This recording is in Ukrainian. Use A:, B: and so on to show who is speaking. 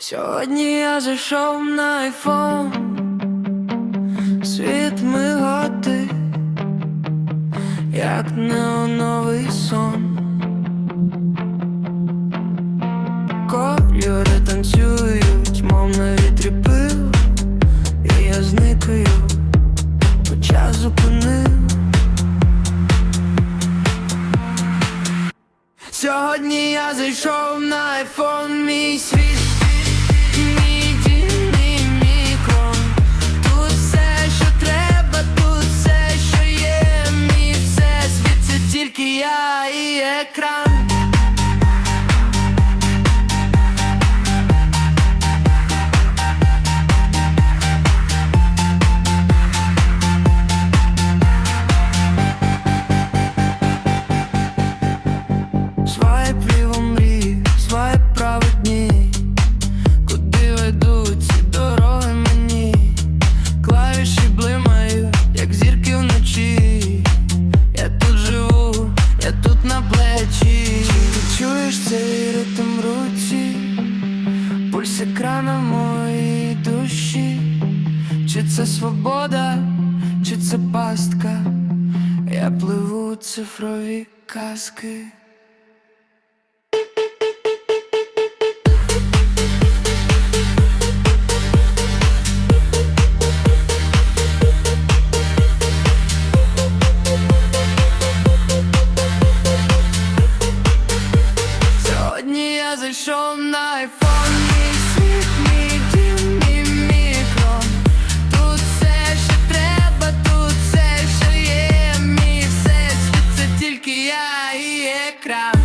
A: Сьогодні я зайшов на айфон, світ мигати, як неоновий сон. Кольори танцюють, мов на вітрі пил, і я зникаю, бо час зупинив. Сьогодні я зайшов на айфон, мій світ, екран. Свайп ліво мрій, свайп дні Куди ведуть дороги мені? Клавіші блимають, як зірки вночі пульс екрана моєї душі Чи це свобода, чи це пастка? Я пливу цифрові казки. Сьогодні я зайшов que aí é cravo.